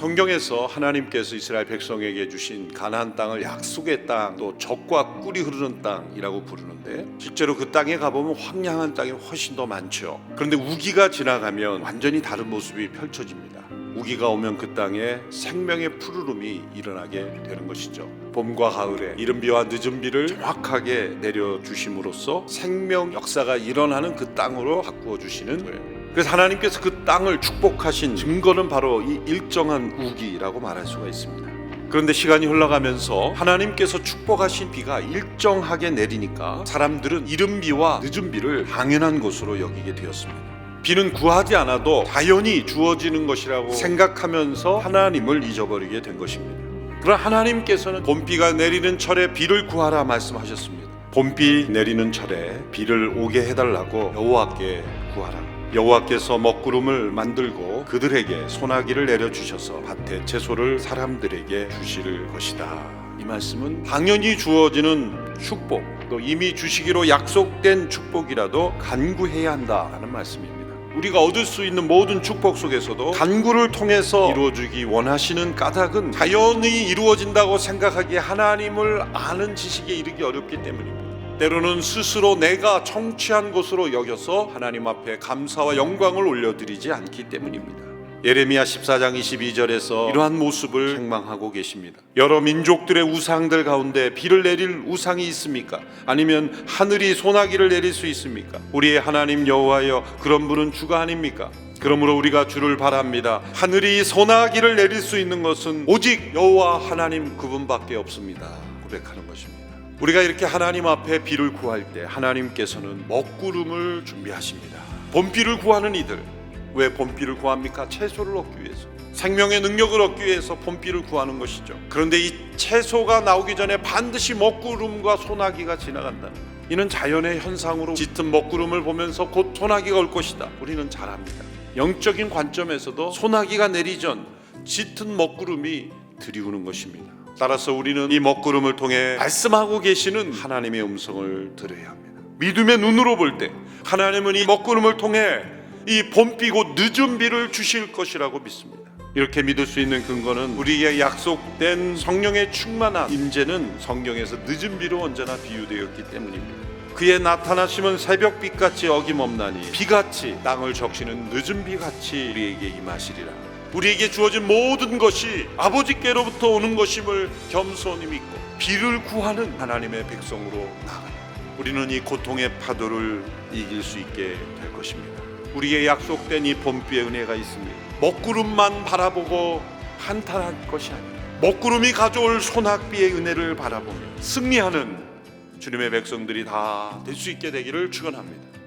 성경에서 하나님께서 이스라엘 백성에게 주신 가나안 땅을 약속의 땅, 또 젖과 꿀이 흐르는 땅이라고 부르는데 실제로 그 땅에 가보면 황량한 땅이 훨씬 더 많죠. 그런데 우기가 지나가면 완전히 다른 모습이 펼쳐집니다. 우기가 오면 그 땅에 생명의 푸르름이 일어나게 되는 것이죠. 봄과 가을에 이른 비와 늦은 비를 정확하게 내려 주심으로써 생명 역사가 일어나는 그 땅으로 바꾸어 주시는 거예요. 그래서 하나님께서 그 땅을 축복하신 증거는 바로 이 일정한 우기라고 말할 수가 있습니다. 그런데 시간이 흘러가면서 하나님께서 축복하신 비가 일정하게 내리니까 사람들은 이른 비와 늦은 비를 당연한 것으로 여기게 되었습니다. 비는 구하지 않아도 자연히 주어지는 것이라고 생각하면서 하나님을 잊어버리게 된 것입니다. 그러나 하나님께서는 봄비가 내리는 철에 비를 구하라 말씀하셨습니다. 봄비 내리는 철에 비를 오게 해달라고 여호와께 구하라. 여호와께서 먹구름을 만들고 그들에게 소나기를 내려 주셔서 밭에 채소를 사람들에게 주실 것이다. 이 말씀은 당연히 주어지는 축복, 또 이미 주시기로 약속된 축복이라도 간구해야 한다는 말씀입니다. 우리가 얻을 수 있는 모든 축복 속에서도 간구를 통해서 이루어지기 원하시는 까닭은 자연히 이루어진다고 생각하기에 하나님을 아는 지식에 이르기 어렵기 때문입니다. 때로는 스스로 내가 청취한 것으로 여겨서 하나님 앞에 감사와 영광을 올려드리지 않기 때문입니다. 예레미야 14장 22절에서 이러한 모습을 책망하고 계십니다. 여러 민족들의 우상들 가운데 비를 내릴 우상이 있습니까? 아니면 하늘이 소나기를 내릴 수 있습니까? 우리의 하나님 여호와여 그런 분은 주가 아닙니까? 그러므로 우리가 주를 바랍니다. 하늘이 소나기를 내릴 수 있는 것은 오직 여호와 하나님 그분밖에 없습니다. 고백하는 것입니다. 우리가 이렇게 하나님 앞에 비를 구할 때 하나님께서는 먹구름을 준비하십니다. 봄비를 구하는 이들 왜 봄비를 구합니까? 채소를 얻기 위해서. 생명의 능력을 얻기 위해서 봄비를 구하는 것이죠. 그런데 이 채소가 나오기 전에 반드시 먹구름과 소나기가 지나간다는 것. 이는 자연의 현상으로 짙은 먹구름을 보면서 곧 소나기가 올 것이다. 우리는 잘 압니다. 영적인 관점에서도 소나기가 내리 전 짙은 먹구름이 들이우는 것입니다. 따라서 우리는 이 먹구름을 통해 말씀하고 계시는 하나님의 음성을 들어야 합니다. 믿음의 눈으로 볼 때 하나님은 이 먹구름을 통해 이 봄비 곧 늦은 비를 주실 것이라고 믿습니다. 이렇게 믿을 수 있는 근거는 우리에게 약속된 성령의 충만한 임재는 성경에서 늦은 비로 언제나 비유되었기 때문입니다. 그의 나타나심은 새벽 빛 같이 어김없나니 비같이 땅을 적시는 늦은 비같이 우리에게 임하시리라. 우리에게 주어진 모든 것이 아버지께로부터 오는 것임을 겸손히 믿고 비를 구하는 하나님의 백성으로 나아가요. 우리는 이 고통의 파도를 이길 수 있게 될 것입니다. 우리의 약속된 이 봄비의 은혜가 있습니다. 먹구름만 바라보고 한탄할 것이 아니라 먹구름이 가져올 소낙비의 은혜를 바라보며 승리하는 주님의 백성들이 다 될 수 있게 되기를 축원합니다.